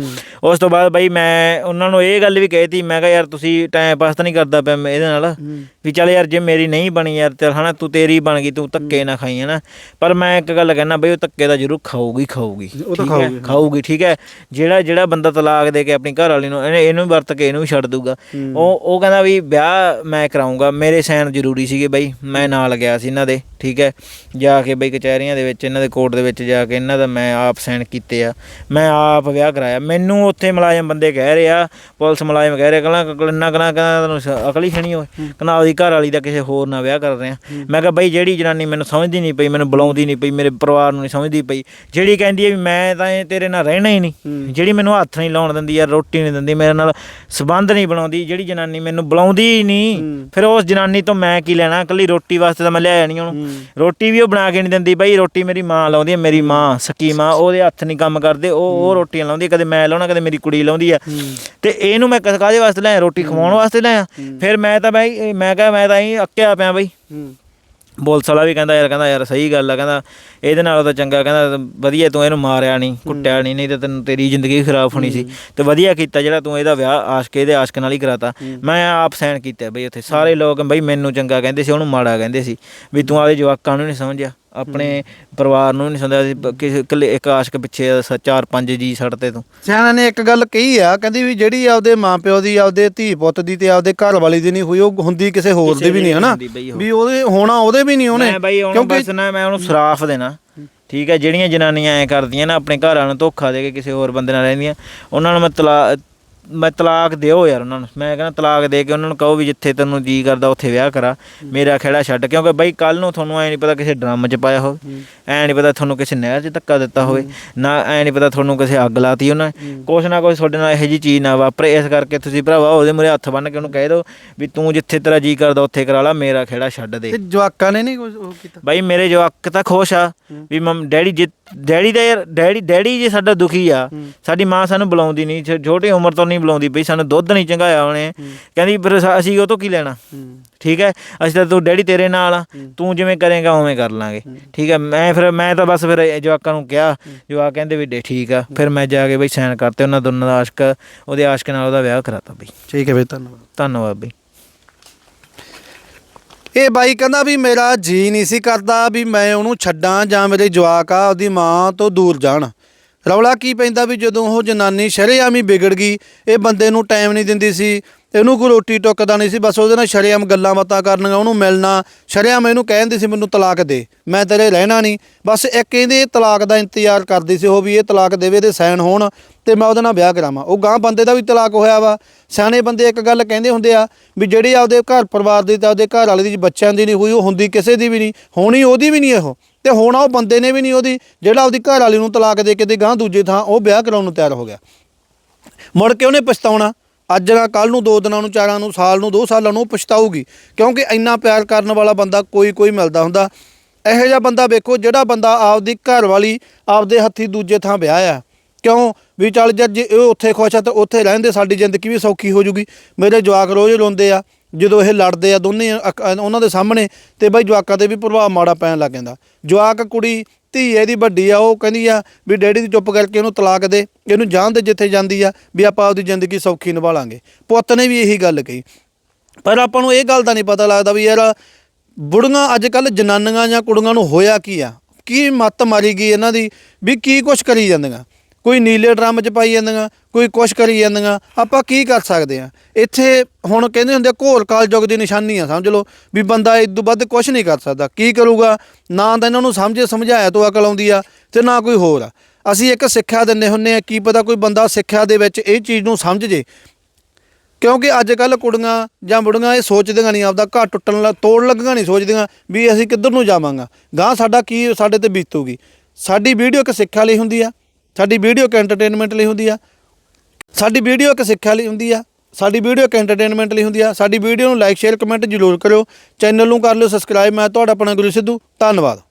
S2: ਉਸ ਤੋਂ ਬਾਅਦ ਬਈ ਮੈਂ ਉਹਨਾਂ ਨੂੰ ਇਹ ਗੱਲ ਵੀ ਕਹੀਤੀ ਮੈਂ ਕਿਹਾ ਯਾਰ ਤੁਸੀਂ ਟਾਈਮ ਪਾਸ ਤਾਂ ਨਹੀਂ ਕਰਦਾ ਪਿਆ ਮੈਂ ਇਹਦੇ ਨਾਲ ਵੀ ਚੱਲ ਯਾਰ ਜੇ ਮੇਰੀ ਨਹੀਂ ਬਣੀ ਯਾਰ ਤੇ ਹਨਾ ਤੂੰ ਤੇਰੀ ਬਣ ਗਈ ਤੂੰ ਧੱਕੇ ਨਾ ਖਾਈ ਹਨਾ। ਪਰ ਮੈਂ ਇੱਕ ਗੱਲ ਕਹਿਣਾ ਬਈ ਉਹ ਧੱਕੇ ਦਾ ਜ਼ਰੂਰ ਖਾਊਗੀ ਖਾਊਗੀ।
S1: ਉਹ ਤਾਂ? ਖਾਊਗੀ।
S2: ਖਾਊਗੀ ਠੀਕ ਹੈ? ਜਿਹੜਾ ਜਿਹੜਾ ਬੰਦਾ ਤਲਾਕ ਦੇ ਕੇ ਆਪਣੀ ਘਰ ਵਾਲੀ ਨੂੰ ਇਹਨੇ ਵਰਤ ਕੇ ਇਹਨੂੰ ਵੀ ਛੱਡ ਦੂਗਾ ਉਹ ਉਹ ਕਹਿੰਦਾ ਵੀ ਵਿਆਹ ਮੈਂ ਕਰਾਉਂਗਾ ਮੇਰੇ ਸਾਈਨ ਜ਼ਰੂਰੀ ਸੀਗੇ ਬਈ ਮੈਂ ਨਾਲ ਗਿਆ ਸੀ ਇਹਨਾਂ ਦੇ ਠੀਕ ਹੈ? ਜਾ ਕੇ ਬਈ ਕਚਹਿਰੀਆਂ ਦੇ ਵਿੱਚ ਇਹਨਾਂ ਦੇ ਕੋਰਟ ਦੇ ਵਿੱਚ ਜਾ ਕੇ ਇਹਨਾਂ ਦਾ ਮੈਂ ਆਪ ਸਾਈਨ ਕੀਤੇ ਆ ਮੈਂ ਆਪ ਵਿਆਹ ਕਰਾਇਆ। ਮੈਨੂੰ ਉੱਥੇ ਮੁਲਾਜ਼ਮ ਬੰਦੇ ਕਹਿ ਰਹੇ ਆ ਪੁਲਿਸ ਮੁਲਾਜ਼ਮ ਕਹਿ ਰਹੇ ਕਹਿੰਦਾ ਕਨਾ ਕਹਿੰਦਾ ਸ- ਅਕਲ ਹੀ ਛਣੀ ਹੋਏ ਕਹਿੰਦਾ ਆਪਦੀ ਘਰ ਵਾਲੀ ਦਾ ਕਿਸੇ ਹੋਰ ਨਾਲ ਵਿਆਹ ਕਰ ਰਹੇ ਮੈਂ ਕਿਹਾ ਬਈ ਜਿਹੜੀ ਜਨਾਨੀ ਮੈਨੂੰ ਸਮਝਦੀ ਨਹੀਂ ਪਈ ਮੈਨੂੰ ਬੁਲਾਉਂਦੀ ਨਹੀਂ ਪਈ ਮੇਰੇ ਪਰਿਵਾਰ ਨੂੰ ਨਹੀਂ ਸਮਝਦੀ ਪਈ ਜਿਹੜੀ ਕਹਿੰਦੀ ਹੈ ਵੀ ਮੈਂ ਤਾਂ ਇਹ ਤੇਰੇ ਨਾਲ ਰਹਿਣਾ ਹੀ ਨਹੀਂ। ਜਿਹੜੀ ਮੈਨੂੰ ਹੱਥ ਨਹੀਂ ਲਾਉਣ ਦਿੰਦੀ ਯਾਰ ਰੋਟੀ ਨਹੀਂ ਦਿੰਦੀ ਮੇਰੇ ਨਾਲ ਸਬੰਧ ਨਹੀਂ ਬਣਾਉਂਦੀ ਜਿਹੜੀ ਜਨਾਨੀ ਮੈਨੂੰ ਬੁਲਾਉਂਦੀ ਹੀ ਨਹੀਂ ਫਿਰ ਉਸ ਜਨਾਨੀ ਤੋਂ ਮੈਂ ਕੀ ਲੈਣਾ? ਇਕੱਲੀ ਰੋਟੀ ਵਾਸਤੇ ਤਾਂ ਮੈਂ ਲਿਆਇਆ ਨਹੀਂ ਉਹਨੂੰ। ਰੋਟੀ ਵੀ ਉਹ ਬਣਾ ਕੇ ਨਹੀਂ ਦਿੰਦੀ ਬਈ ਰੋਟੀ ਮੇਰੀ ਮਾਂ ਲਾਉਂਦੀ ਹੈ ਮੇਰੀ ਮਾਂ ਸਕੀ ਮਾਂ ਉਹਦੇ ਹੱਥ ਨਹੀਂ ਕੰਮ ਕਰਦੇ ਉਹ ਉਹ ਰੋਟੀਆਂ ਲਾਉਂਦੀ ਕਦੇ ਮੈਂ ਲਾਉਣਾ ਕਦੇ ਮੇਰੀ ਕੁੜੀ ਲਾਉਂਦੀ ਆ। ਤੇ ਇਹਨੂੰ ਮੈਂ ਕਾਹਦੇ ਵਾਸਤੇ ਲਿਆਇਆ? ਰੋਟੀ ਖਵਾਉਣ ਵਾਸਤੇ ਲਿਆਇਆ? ਫਿਰ ਮੈਂ ਤਾਂ ਬਈ ਮੈਂ ਕਿਹਾ ਮੈਂ ਤਾਂ ਹੀ ਅੱਕਿਆ ਪਿਆ ਬਈ। ਪੁਲਿਸ ਵਾਲਾ ਵੀ ਕਹਿੰਦਾ ਯਾਰ ਕਹਿੰਦਾ ਯਾਰ ਸਹੀ ਗੱਲ ਆ ਕਹਿੰਦਾ ਇਹਦੇ ਨਾਲੋਂ ਤਾਂ ਚੰਗਾ ਕਹਿੰਦਾ ਵਧੀਆ ਤੂੰ ਇਹਨੂੰ ਮਾਰਿਆ ਨਹੀਂ ਕੁੱਟਿਆ ਨਹੀਂ ਨਹੀਂ ਤਾਂ ਤੈਨੂੰ ਤੇਰੀ ਜ਼ਿੰਦਗੀ ਖਰਾਬ ਹੋਣੀ ਸੀ। ਤੇ ਵਧੀਆ ਕੀਤਾ ਜਿਹੜਾ ਤੂੰ ਇਹਦਾ ਵਿਆਹ ਆਸ਼ਕ ਇਹਦੇ ਆਸ਼ਕ ਨਾਲ ਹੀ ਕਰਾਤਾ। ਮੈਂ ਆਪ ਸਾਈਨ ਕੀਤਾ ਬਈ ਉੱਥੇ। ਸਾਰੇ ਲੋਕ ਬਈ ਮੈਨੂੰ ਚੰਗਾ ਕਹਿੰਦੇ ਸੀ ਉਹਨੂੰ ਮਾੜਾ ਕਹਿੰਦੇ ਸੀ ਵੀ ਤੂੰ ਆਦੇ ਜਵਾਕਾਂ ਨੂੰ ਨਹੀਂ ਸਮਝਿਆ। ਆਪਣੇ ਪਰਿਵਾਰ ਨੂੰ ਨਹੀਂ ਸਮਝਿਆ ਸੀ, ਬ- ਕਿਸੇ ਇਕੱਲੇ ਇੱਕ ਆਸ਼ਕ ਪਿੱਛੇ ਸ- ਚਾਰ ਪੰਜ ਜੀ ਛੱਡਤੇ ਤੂੰ
S1: ਸਿਆਣਾ ਨੇ ਇੱਕ ਗੱਲ ਕਹੀ ਆ ਕਹਿੰਦੀ ਵੀ ਜਿਹੜੀ ਆਪਦੇ ਮਾਪਿਓ ਦੀ ਆਪਦੇ ਧੀ ਪੁੱਤ ਦੀ ਤੇ ਆਪਦੇ ਘਰ ਵਾਲੀ ਦੀ ਨਹੀਂ ਹੋਈ ਉਹ ਹੁੰਦੀ ਕਿਸੇ ਹੋਰ ਦੀ ਵੀ ਨਹੀਂ ਹਨਾ?
S2: ਹੁੰਦੀ ਬਈ ਉਹ।
S1: ਵੀ ਉਹਦੇ ਹੋਣਾ ਉਹਦੇ ਵੀ ਨਹੀਂ ਉਹਨੇ।
S2: ਮੈਂ ਬਾਈ ਉਹਨੂੰ ਬਸ ਨਾ ਮੈਂ ਉਹਨੂੰ ਸਰਾਫ ਦੇਣਾ। ਠੀਕ ਹੈ ਜਿਹੜੀਆਂ ਜਨਾਨੀਆਂ ਐ ਕਰਦੀਆਂ ਨਾ ਆਪਣੇ ਘਰਾਂ ਨੂੰ ਧੋਖਾ ਦੇ ਕੇ ਕਿਸੇ ਹੋਰ ਬੰਦੇ ਨਾਲ ਰਹਿੰਦੀਆਂ। ਉਹਨਾਂ ਨੂੰ ਮੈਂ ਤਲਾ ਮੈਂ ਤਲਾਕ ਦਿਓ ਯਾਰ ਉਹਨਾਂ ਨੂੰ। ਮੈਂ ਕਹਿੰਦਾ ਤਲਾਕ ਦੇ ਕੇ ਉਹਨਾਂ ਨੂੰ ਕਹੋ ਵੀ ਜਿੱਥੇ ਤੈਨੂੰ ਜੀ ਕਰਦਾ ਉੱਥੇ ਵਿਆਹ ਕਰਾ। ਮੇਰਾ ਖੇੜਾ ਛੱਡ ਕਿਉਂਕਿ ਬਾਈ ਕੱਲ ਨੂੰ ਤੁਹਾਨੂੰ ਐ ਨਹੀਂ ਪਤਾ ਕਿਸੇ ਡਰਮ 'ਚ ਪਾਇਆ ਹੋਵੇ। ਐ ਨਹੀਂ ਪਤਾ ਤੁਹਾਨੂੰ ਕਿਸੇ ਨਹਿਰ 'ਚ ਧੱਕਾ ਦਿੱਤਾ ਹੋਵੇ। ਨਾ ਐ ਨਹੀਂ ਪਤਾ ਤੁਹਾਨੂੰ ਕਿਸੇ ਅੱਗ ਲਾਤੀ ਉਹਨਾਂ। ਕੁਛ ਨਾ ਕੁਛ ਤੁਹਾਡੇ ਨਾਲ ਇਹੋ ਜੀ ਚੀਜ਼ ਨਾ ਵਾਪਰੇ। ਇਸ ਕਰਕੇ ਤੁਸੀਂ ਭਰਾਵਾ ਉਹਦੇ ਮੂਹਰੇ ਹੱਥ ਬੰਨ ਕੇ ਉਹਨੂੰ ਕਹਿ ਦਿਓ ਵੀ ਤੂੰ ਜਿੱਥੇ ਤੇਰਾ ਜੀ ਕਰਦਾ ਉੱਥੇ ਕਰਾ ਲਾ ਮੇਰਾ ਖੇੜਾ ਛੱਡ ਦੇ।
S1: ਤੇ ਜਵਾਕਾਂ ਨੇ ਨਹੀਂ ਕੁਝ ਉਹ ਕੀਤਾ?
S2: ਬਾਈ ਮੇਰੇ ਜਵਾਕ ਤਾਂ ਖੁਸ਼ ਆ ਵੀ ਮਮ ਡੈਡੀ ਜੇ ਡੈਡੀ ਦਾ ਯਾਰ ਡੈਡੀ ਡੈਡੀ ਜੇ ਸਾਡਾ ਦੁਖੀ ਆ ਸਾਡੀ ਮਾਂ ਸਾਨੂੰ ਬੁਲਾਉਂਦੀ ਨਹੀਂ ਛੋਟੀ ਉਮਰ ਤੋਂ ਨਹੀਂ ਬੁਲਾਉਂਦੀ ਪਈ ਸਾਨੂੰ ਦੁੱਧ ਨਹੀਂ ਚੰਗਾਇਆ ਉਹਨੇ। ਕਹਿੰਦੀ ਫਿਰ ਸਾ- ਅਸੀਂ ਉਹ ਤੋਂ ਕੀ ਲੈਣਾ? ਠੀਕ ਹੈ? ਅਸੀਂ ਤਾਂ ਤੂੰ ਡੈਡੀ ਤੇਰੇ ਨਾਲ ਆ। ਤੂੰ ਜਿਵੇਂ ਕਰੇਗਾ ਉਵੇਂ ਕਰ ਲਾਂਗੇ। ਠੀਕ ਹੈ? ਮੈਂ ਫਿਰ ਮੈਂ ਤਾਂ ਬਸ ਫਿਰ ਇਹ ਜਵਾਕਾਂ ਨੂੰ ਕਿਹਾ ਜਵਾਕ ਕਹਿੰਦੇ ਵੀ ਡੇ ਠੀਕ ਆ। ਫਿਰ ਮੈਂ ਜਾ ਕੇ ਬਈ ਸਾਈਨ ਕਰਤੇ ਉਹਨਾਂ ਦੋਨਾਂ ਦਾ ਆਸ਼ਕ ਉਹਦੇ ਆਸ਼ਕ ਨਾਲ ਉਹਦਾ ਵਿਆਹ ਕਰਾਤਾ ਬਈ।
S1: ਠੀਕ ਹੈ ਬਈ ਧੰਨਵਾਦ।
S2: ਧੰਨਵਾਦ ਬਈ।
S1: ਇਹ ਬਾਈ ਕਹਿੰਦਾ ਵੀ ਮੇਰਾ ਜੀ ਨਹੀਂ ਸੀ ਕਰਦਾ ਵੀ ਮੈਂ ਉਹਨੂੰ ਛੱਡਾਂ ਜਾਂ ਮੇਰੇ ਜਵਾਕ ਆ ਉਹਦੀ ਮਾਂ ਤੋਂ ਦੂਰ ਜਾਣ। ਰੌਲਾ ਕੀ ਪੈਂਦਾ ਵੀ ਜਦੋਂ ਉਹ ਜਨਾਨੀ ਸ਼ਰੇਆਮ ਹੀ ਵਿਗੜ ਗਈ, ਇਹ ਬੰਦੇ ਨੂੰ ਟਾਈਮ ਨਹੀਂ ਦਿੰਦੀ ਸੀ। ਇਹਨੂੰ ਕੋਈ ਰੋਟੀ ਟੁੱਕਦਾ ਨਹੀਂ ਸੀ, ਬਸ ਉਹਦੇ ਨਾਲ ਸ਼ਰੇਆਮ ਗੱਲਾਂ ਬਾਤਾਂ ਕਰਨੀਆਂ, ਉਹਨੂੰ ਮਿਲਣਾ। ਸ਼ਰੇਆਮ ਇਹਨੂੰ ਕਹਿੰਦੀ ਸੀ, ਮੈਨੂੰ ਤਲਾਕ ਦੇ, ਮੈਂ ਤੇਰੇ ਰਹਿਣਾ ਨਹੀਂ। ਬਸ ਇੱਕ ਇਹਦੇ ਤਲਾਕ ਦਾ ਇੰਤਜ਼ਾਰ ਕਰਦੀ ਸੀ ਉਹ ਵੀ, ਇਹ ਤਲਾਕ ਦੇਵੇ ਤੇ ਸਾਈਨ ਹੋਣ ਤੇ ਮੈਂ ਉਹਦੇ ਨਾਲ ਵਿਆਹ ਕਰਾਵਾਂ। ਉਹ ਗਾਂ ਬੰਦੇ ਦਾ ਵੀ ਤਲਾਕ ਹੋਇਆ ਵਾ। ਸਿਆਣੇ ਬੰਦੇ ਇੱਕ ਗੱਲ ਕਹਿੰਦੇ ਹੁੰਦੇ ਆ ਵੀ ਜਿਹੜੀ ਆਪਦੇ ਘਰ ਪਰਿਵਾਰ ਦੀ ਤੇ ਆਪਦੇ ਘਰ ਵਾਲੇ ਦੀ ਬੱਚਿਆਂ ਦੀ ਨਹੀਂ ਹੋਈ, ਉਹ ਹੁੰਦੀ ਕਿਸੇ ਦੀ ਵੀ ਨਹੀਂ, ਹੋਣੀ ਉਹਦੀ ਵੀ ਨਹੀਂ ਇਹੋ। ਤੇ ਹੋਣਾ ਉਹ ਬੰਦੇ ਨੇ ਵੀ ਨਹੀਂ ਉਹਦੀ, ਜਿਹੜਾ ਆਪਦੀ ਘਰ ਵਾਲੀ ਨੂੰ ਤਲਾਕ ਦੇ ਕੇ ਤੇ ਗਾਂ ਦੂਜੇ ਥਾਂ ਉਹ ਵਿਆਹ ਕਰਾਉਣ ਨੂੰ ਤਿਆਰ ਹੋ ਗਿਆ। ਮੁੜ ਕੇ ਉਹਨੇ ਪਛਤਾਉਣਾ। ਅੱਜ ਨਾ ਕੱਲ ਨੂੰ, ਦੋ ਦਿਨਾਂ ਨੂੰ, ਚਾਰਾਂ ਨੂੰ, ਸਾਲ ਨੂੰ, ਦੋ ਸਾਲਾਂ ਨੂੰ ਪਛਤਾਊਗੀ। ਕਿਉਂਕਿ ਇੰਨਾ ਪਿਆਰ ਕਰਨ ਵਾਲਾ ਬੰਦਾ ਕੋਈ ਕੋਈ ਮਿਲਦਾ ਹੁੰਦਾ। ਇਹੋ ਜਿਹਾ ਬੰਦਾ ਵੇਖੋ, ਜਿਹੜਾ ਬੰਦਾ ਆਪਦੀ ਘਰ ਵਾਲੀ ਆਪਦੇ ਹੱਥੀ ਦੂਜੇ ਥਾਂ ਵਿਆਹ ਆ ਕਿਉਂ? ਵੀ ਚੱਲ ਜਦ ਜੇ ਇਹ ਉੱਥੇ ਖੁਸ਼ ਆ ਤਾਂ ਉੱਥੇ ਰਹਿੰਦੇ ਸਾਡੀ ਜ਼ਿੰਦਗੀ ਵੀ ਸੌਖੀ ਹੋ ਜੂਗੀ। ਮੇਰੇ ਜਵਾਕ ਰੋਜ਼ ਰੋਂਦੇ ਆ। ਜਦੋਂ ਇਹ ਲੜਦੇ ਆ ਦੋਨੇ ਅਕ- ਉਹਨਾਂ ਦੇ ਸਾਹਮਣੇ ਤੇ ਬਈ ਜਵਾਕਾਂ ਤੇ ਵੀ ਪ੍ਰਭਾਵ ਮਾੜਾ ਪੈਣ ਲੱਗ ਜਾਂਦਾ। ਜਵਾਕ ਕੁੜੀ, ਧੀ ਇਹਦੀ ਵੱਡੀ ਆ, ਉਹ ਕਹਿੰਦੀ ਆ ਵੀ ਡੈਡੀ ਦੀ ਚੁੱਪ ਕਰਕੇ ਇਹਨੂੰ ਤਲਾਕ ਦੇ, ਇਹਨੂੰ ਜਾਣ ਦੇ ਜਿੱਥੇ ਜਾਂਦੀ ਆ ਵੀ ਆਪਾਂ ਆਪਦੀ ਜ਼ਿੰਦਗੀ ਸੌਖੀ ਨਿਭਾ ਲਾਂਗੇ। ਪੁੱਤ ਨੇ ਵੀ ਇਹੀ ਗੱਲ ਕਹੀ। ਪਰ ਆਪਾਂ ਨੂੰ ਇਹ ਗੱਲ ਦਾ ਨਹੀਂ ਪਤਾ ਲੱਗਦਾ ਵੀ ਯਾਰ ਬੁੜੀਆਂ ਅੱਜ ਕੱਲ ਜਨਾਨੀਆਂ ਜਾਂ ਕੁੜੀਆਂ ਨੂੰ ਹੋਇਆ ਕੀ ਆ? ਕੀ ਮੱਤ ਮਾਰੀ ਗਈ ਇਹਨਾਂ ਦੀ ਵੀ ਕੀ ਕੁਛ ਕਰੀ ਜਾਂਦੀਆਂ? ਕੋਈ ਨੀਲੇ ਡਰਮ 'ਚ ਪਾਈ ਜਾਂਦੀਆਂ ਕੋਈ ਕੁਛ ਕਰੀ ਜਾਂਦੀਆਂ ਆਪਾਂ ਕੀ ਕਰ ਸਕਦੇ ਆ ਇੱਥੇ ਹੁਣ ਕਹਿੰਦੇ ਹੁੰਦੇ ਆ, ਘੋਰ ਕਾਲ ਯੁੱਗ ਦੀ ਨਿਸ਼ਾਨੀ ਆ ਸਮਝ ਲਓ ਵੀ ਬੰਦਾ ਇਸ ਤੋਂ ਵੱਧ ਕੁਛ ਨਹੀਂ ਕਰ ਸਕਦਾ। ਕੀ ਕਰੂਗਾ? ਨਾ ਤਾਂ ਇਹਨਾਂ ਨੂੰ ਸਮਝੇ ਸਮਝਾਇਆ ਤੋਂ ਅਕਲ ਆਉਂਦੀ ਆ ਤੇ ਨਾ ਕੋਈ ਹੋਰ ਆ। ਅਸੀਂ ਇੱਕ ਸਿੱਖਿਆ ਦਿੰਦੇ ਹੁੰਨੇ ਆ ਕੀ ਪਤਾ ਕੋਈ ਬੰਦਾ ਸਿੱਖਿਆ ਦੇ ਵਿੱਚ ਇਹ ਚੀਜ਼ ਨੂੰ ਸਮਝ ਜੇ। ਕਿਉਂਕਿ ਅੱਜ ਕੱਲ ਕੁੜੀਆਂ ਜਾਂ ਬੁੜੀਆਂ ਇਹ ਸੋਚਦੀਆਂ ਨਹੀਂ ਆਪਦਾ ਘਰ ਟੁੱਟਣ ਲੱਗ ਤੋੜ ਲੱਗਣਾ ਨਹੀਂ ਸੋਚਦੀਆਂ ਵੀ ਅਸੀਂ ਕਿੱਧਰ ਨੂੰ ਜਾਵਾਂਗਾ। ਗਾਂ ਸਾਡਾ ਕੀ ਸਾਡੇ ਤੇ ਬੀਤੂਗੀ। ਸਾਡੀ ਵੀਡੀਓ ਇੱਕ ਸਿੱਖਿਆ ਲਈ ਹੁੰਦੀ ਆ। ਸਾਡੀ ਵੀਡੀਓ ਇੱਕ ਐਂਟਰਟੇਨਮੈਂਟ ਲਈ ਹੁੰਦੀ ਆ। ਸਾਡੀ ਵੀਡੀਓ ਇੱਕ ਸਿੱਖਿਆ ਲਈ ਹੁੰਦੀ ਆ। ਸਾਡੀ ਵੀਡੀਓ ਇੱਕ ਐਂਟਰਟੇਨਮੈਂਟ ਲਈ ਹੁੰਦੀ ਆ। ਸਾਡੀ ਵੀਡੀਓ ਨੂੰ ਲਾਈਕ ਸ਼ੇਅਰ ਕਮੈਂਟ ਜ਼ਰੂਰ ਕਰਿਓ। ਚੈਨਲ ਨੂੰ ਕਰ ਲਿਓ ਸਬਸਕ੍ਰਾਈਬ ਮੈਂ ਤੁਹਾਡਾ ਆਪਣਾ ਗੁਰੂ ਸਿੱਧੂ। ਧੰਨਵਾਦ।